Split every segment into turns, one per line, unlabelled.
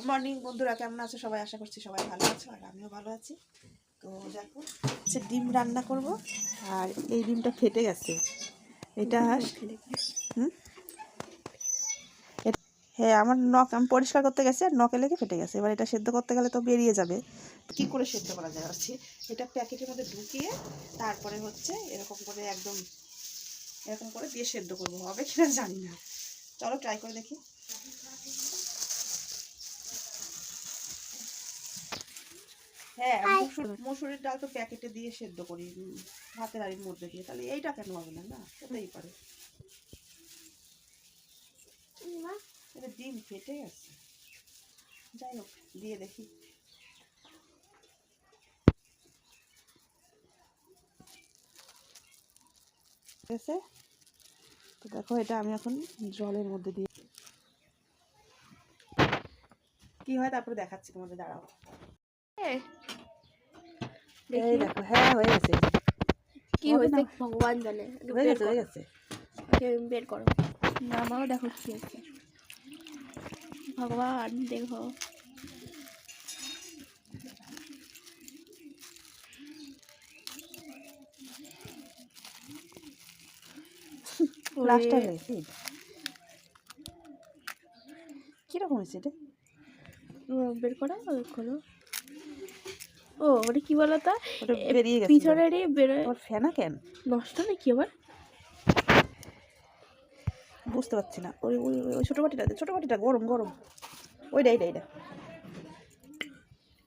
Good morning বন্ধুরা, কেমন আছো? সবাই আশা করছি সবাই ভালো আছো, আর আমিও ভালো আছি। তো দেখো, হচ্ছে ডিম রান্না করব, আর এই ডিমটা ফেটে গেছে। এটা হুম? হ্যাঁ আমার নখ আমি পরিষ্কার করতে গেছি, আর নখে লেগে ফেটে গেছে। এবার এটা সেদ্ধ করতে গেলে তো বেরিয়ে যাবে। কি করে সেদ্ধ করা যায়? হচ্ছে এটা প্যাকেটের মধ্যে ঢুকিয়ে তারপরে হচ্ছে এরকম করে একদম এরকম করে দিয়ে সেদ্ধ করব। হবে কিনা জানি না। চলো ট্রাই করে দেখি। হ্যাঁ মসুর মসুরের ডাল তো প্যাকেটে দিয়ে সেদ্ধ করি ভাতের আড়ির মধ্যে দিয়ে। তাহলে এইটা কেন হবে না না? হতেই পারে। এটা ডিম ফেটে গেছে। যাই হোক দিয়ে দেখি। আছে তো দেখো এটা আমি এখন জলের মধ্যে দিয়ে কি হয় তারপরে দেখাচ্ছি তোমাদের দাঁড়াও। এই দেখো হ্যাঁ হয়ে গেছে।
কি হয়েছে? ভগবান জানে।
হয়ে গেছে হয়ে গেছে।
বের করো। আমারও দেখো কি হয়েছে। ভগবান দেখো।
হয়েছে কীরকম হয়েছে এটা?
বের করো করো ও ওটা কি বলো তো
বেরিয়ে গেছে
বেরোয়
ওর ফেনা কেন?
নষ্ট নাকি আবার?
বুঝতে পারছি না। ওই ওই ওই- ওই ছোটো বাটিটা ছোটো বাটিটা গরম গরম। ওইটা এইটা এইটা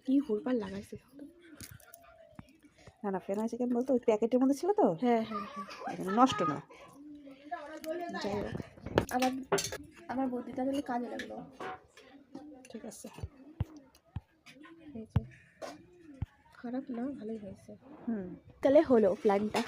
কি হুড়পার লাগাইছে
না না ফেনা হয়েছে কেন বলতো? ওই প্যাকেটের মধ্যে ছিল তো?
হ্যাঁ হ্যাঁ হ্যাঁ।
নষ্ট না।
যাই হোক। আমার আমার বুদ্ধিটা তাহলে কাজে লাগল।
ঠিক আছে
এই যে খারাপ না ভালোই হয়েছে।
হুম।
তাহলে হলো প্ল্যানটা